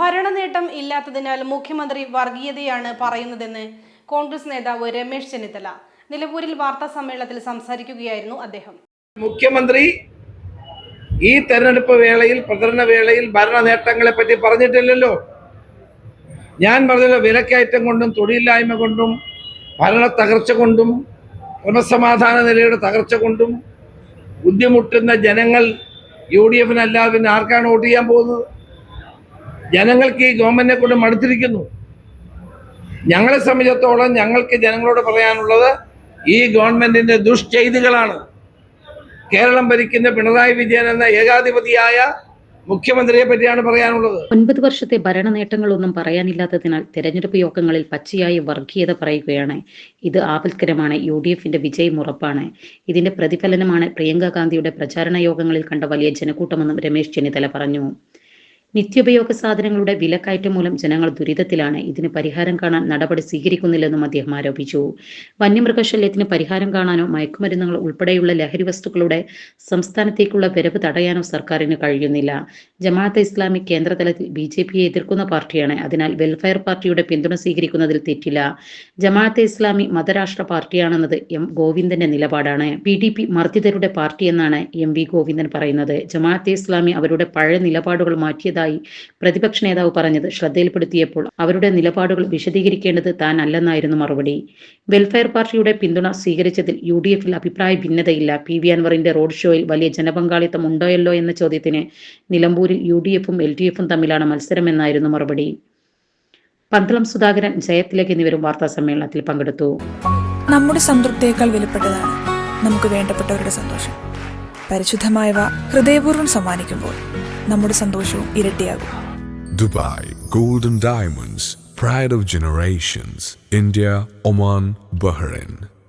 ഭരണനേട്ടം ഇല്ലാത്തതിനാൽ മുഖ്യമന്ത്രി വർഗീയതയാണ് പറയുന്നതെന്ന് കോൺഗ്രസ് നേതാവ് രമേശ് ചെന്നിത്തല നിലമ്പൂരിൽ വാർത്താ സമ്മേളനത്തിൽ സംസാരിക്കുകയായിരുന്നു അദ്ദേഹം. മുഖ്യമന്ത്രി ഈ തെരഞ്ഞെടുപ്പ് വേളയിൽ പ്രചരണ വേളയിൽ ഭരണ നേട്ടങ്ങളെ പറ്റി പറഞ്ഞിട്ടില്ലല്ലോ. ഞാൻ പറഞ്ഞല്ലോ വിലക്കയറ്റം കൊണ്ടും തൊഴിലില്ലായ്മ കൊണ്ടും ഭരണ തകർച്ച കൊണ്ടും ക്രമസമാധാന നിലയുടെ തകർച്ച കൊണ്ടും ബുദ്ധിമുട്ടുന്ന ജനങ്ങൾ യു ഡി എഫിനല്ലാതെ പിന്നെ ആർക്കാണ് വോട്ട് ചെയ്യാൻ പോകുന്നത്? ജനങ്ങൾക്ക് ഈ ഗവൺമെന്റിനെ കൊണ്ട് മടുത്തിരിക്കുന്നു. ഞങ്ങളെ സംബന്ധിച്ചിടത്തോളം ഞങ്ങൾക്ക് ജനങ്ങളോട് പറയാനുള്ളത് ഈ ഗവൺമെന്റിന്റെ ദുഷ്ചെയ്തികളാണ്. കേരളം ഭരിക്കുന്ന പിണറായി വിജയൻ എന്ന ഏകാധിപതിയായ മുഖ്യമന്ത്രിയെ പറ്റിയാണ് പറയാനുള്ളത്. ഒൻപത് വർഷത്തെ ഭരണ നേട്ടങ്ങളൊന്നും പറയാനില്ലാത്തതിനാൽ തെരഞ്ഞെടുപ്പ് യോഗങ്ങളിൽ പച്ചയായി വർഗീയത പറയുകയാണ്. ഇത് ആപൽക്കരമാണ്. യു ഡി എഫിന്റെ വിജയം ഉറപ്പാണ്. ഇതിന്റെ പ്രതിഫലനമാണ് പ്രിയങ്ക ഗാന്ധിയുടെ പ്രചാരണ യോഗങ്ങളിൽ കണ്ട വലിയ ജനക്കൂട്ടമെന്നും രമേശ് ചെന്നിത്തല പറഞ്ഞു. നിത്യോപയോഗ സാധനങ്ങളുടെ വിലക്കയറ്റം മൂലം ജനങ്ങൾ ദുരിതത്തിലാണ്. ഇതിന് പരിഹാരം കാണാൻ നടപടി സ്വീകരിക്കുന്നില്ലെന്നും അദ്ദേഹം ആരോപിച്ചു. വന്യമൃഗശല്യത്തിന് പരിഹാരം കാണാനോ മയക്കുമരുന്നുകൾ ഉൾപ്പെടെയുള്ള ലഹരി വസ്തുക്കളുടെ സംസ്ഥാനത്തേക്കുള്ള വരവ് തടയാനോ സർക്കാരിന് കഴിയുന്നില്ല. ജമാഅത്തെ ഇസ്ലാമി കേന്ദ്രതലത്തിൽ ബി ജെ പിയെ എതിർക്കുന്ന പാർട്ടിയാണ്. അതിനാൽ വെൽഫെയർ പാർട്ടിയുടെ പിന്തുണ സ്വീകരിക്കുന്നതിൽ തെറ്റില്ല. ജമാഅത്തെ ഇസ്ലാമി മതരാഷ്ട്ര പാർട്ടിയാണെന്നത് എം ഗോവിന്ദന്റെ നിലപാടാണ്. പി ഡി പി മർദ്ദിതരുടെ പാർട്ടി എന്നാണ് എം വി ഗോവിന്ദൻ പറയുന്നത്. ജമാഅത്തെ ഇസ്ലാമി അവരുടെ പഴയ നിലപാടുകൾ മാറ്റിയതായി പ്രതിപക്ഷ നേതാവ് പറഞ്ഞത് ശ്രദ്ധയിൽപ്പെടുത്തിയപ്പോൾ അവരുടെ നിലപാടുകൾ വിശദീകരിക്കേണ്ടത് താൻ അല്ലെന്നായിരുന്നു മറുപടി. വെൽഫെയർ പാർട്ടിയുടെ പിന്തുണ സ്വീകരിച്ചതിൽ യു ഡി എഫിൽ അഭിപ്രായ ഭിന്നതയില്ല. പി വി അൻവറിന്റെ റോഡ് ഷോയിൽ വലിയ ജനപങ്കാളിത്തം ഉണ്ടോയല്ലോ എന്ന ചോദ്യത്തിന് നിലമ്പൂരിൽ യു ഡി എഫും എൽ ഡി എഫും തമ്മിലാണ് മത്സരമെന്നായിരുന്നു മറുപടി. പന്തളം സുധാകരൻ ജയത്തിലേക്ക് എന്നിവരും വാർത്താ സമ്മേളനത്തിൽ പങ്കെടുത്തു. നമ്മുടെ സംതൃപ്തിയേക്കാൾ വിലപ്പെട്ടതാണ് നമുക്ക് വേണ്ടപ്പെട്ടവരുടെ സന്തോഷം. പരിശുദ്ധമായവ ഹൃദയപൂർവം സമ്മാനിക്കുമ്പോൾ നമ്മുടെ സന്തോഷവും ഇരട്ടിയാകും. Dubai golden diamonds pride of generations India Oman Bahrain.